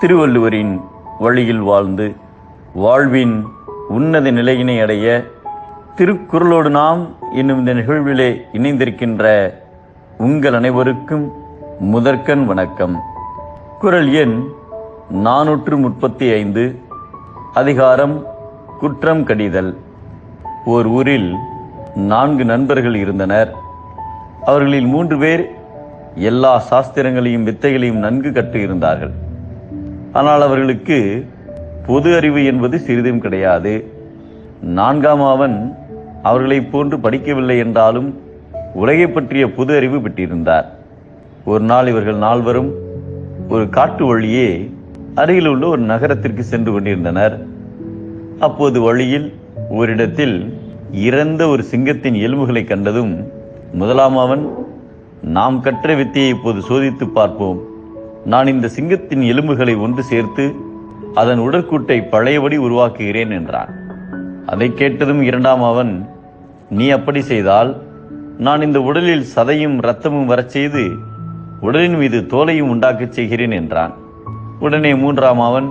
திருவள்ளுவரின் வழியில் வாழ்ந்து வாழ்வின் உன்னத நிலையினை அடைய திருக்குறளோடு நாம் இன்னும் இந்த நிகழ்விலே இணைந்திருக்கின்ற உங்கள் அனைவருக்கும் முதற்கண் வணக்கம். குரல் எண் நாநூற்று முப்பத்தி ஐந்து அதிகாரம் குற்றம் கடிதல். ஓர் ஊரில் நான்கு நண்பர்கள் இருந்தனர். அவர்களில் மூன்று பேர் எல்லா சாஸ்திரங்களையும் வித்தைகளையும் நன்கு கற்று இருந்தார்கள் ஆனால் அவர்களுக்கு பொது அறிவு என்பது சிறிதும் கிடையாது. நான்காம் அவன் அவர்களைப் போன்று படிக்கவில்லை என்றாலும் உலகை பற்றிய பொது அறிவு பெற்றிருந்தார். ஒரு நாள் இவர்கள் நால்வரும் ஒரு காட்டு வழியே அருகில் உள்ள ஒரு நகரத்திற்கு சென்று கொண்டிருந்தனர். அப்போது வழியில் ஓரிடத்தில் இறந்த ஒரு சிங்கத்தின் எலும்புகளை கண்டதும் முதலாம் அவன் நாம் கற்ற வித்தையை இப்போது சோதித்து பார்ப்போம். நான் இந்த சிங்கத்தின் எலும்புகளை ஒன்று சேர்த்து அதன் உடற்கூட்டை பழையபடி உருவாக்குகிறேன் என்றான். அதை கேட்டதும் இரண்டாம் அவன் நீ அப்படி செய்தால் நான் இந்த உடலில் சதையும் இரத்தமும் வரச் செய்து உடலின் மீது தோலையும் உண்டாக்கச் செய்கிறேன் என்றான். உடனே மூன்றாம் அவன்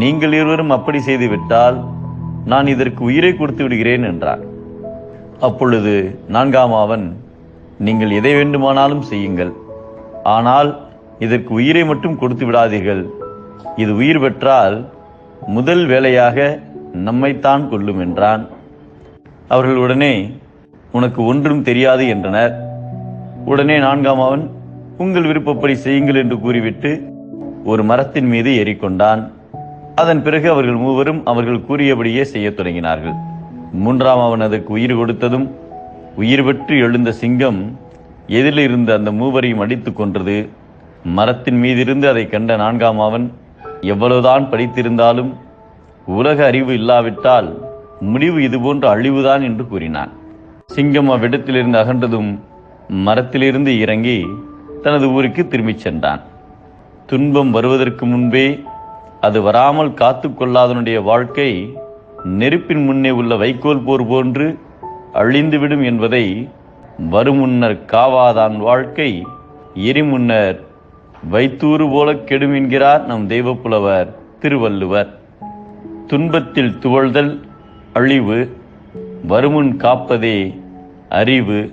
நீங்கள் இருவரும் அப்படி செய்து விட்டால் நான் இதற்கு உயிரை கொடுத்து விடுகிறேன் என்றான். அப்பொழுது நான்காம் அவன் நீங்கள் எதை வேண்டுமானாலும் செய்யுங்கள். ஆனால் இதற்கு உயிரை மட்டும் கொடுத்து விடாதீர்கள். இது உயிர் பெற்றால் முதல் வேலையாக நம்மைத்தான் கொல்லும் என்றான். அவர்கள் உடனே உனக்கு ஒன்றும் தெரியாது என்றனர். உடனே நான்காம் அவன் உங்கள் விருப்பப்படி செய்யுங்கள் என்று கூறிவிட்டு ஒரு மரத்தின் மீது ஏறிக்கொண்டான். அதன் பிறகு அவர்கள் மூவரும் அவர்கள் கூறியபடியே செய்யத் தொடங்கினார்கள். மூன்றாம் அவன் அதற்கு உயிர் கொடுத்ததும் உயிர் பெற்று எழுந்த சிங்கம் எதிரில் அந்த மூவரையும் அடித்துக் கொன்றது. மரத்தின் மீதிருந்து அதை கண்ட நான்காம் அவன் எவ்வளவுதான் படித்திருந்தாலும் உலக அறிவு இல்லாவிட்டால் முடிவு இதுபோன்ற அழிவுதான் என்று கூறினான். சிங்கம் அவ்விடத்திலிருந்து அகன்றதும் மரத்திலிருந்து இறங்கி தனது ஊருக்கு திரும்பிச் சென்றான். துன்பம் வருவதற்கு முன்பே அது வராமல் காத்து கொள்ளாதனுடைய வாழ்க்கை நெருப்பின் முன்னே உள்ள வைக்கோல் போர் போன்று அழிந்துவிடும் என்பதை வருமுன்னர் காவாதான் வாழ்க்கை எரிமுன்னர் வைத்தூறு போல கெடும் என்கிறார் நம் தெய்வப்புலவர் திருவள்ளுவர். துன்பத்தில் துவழ்தல் அழிவு வருமுன் காப்பதே அறிவு.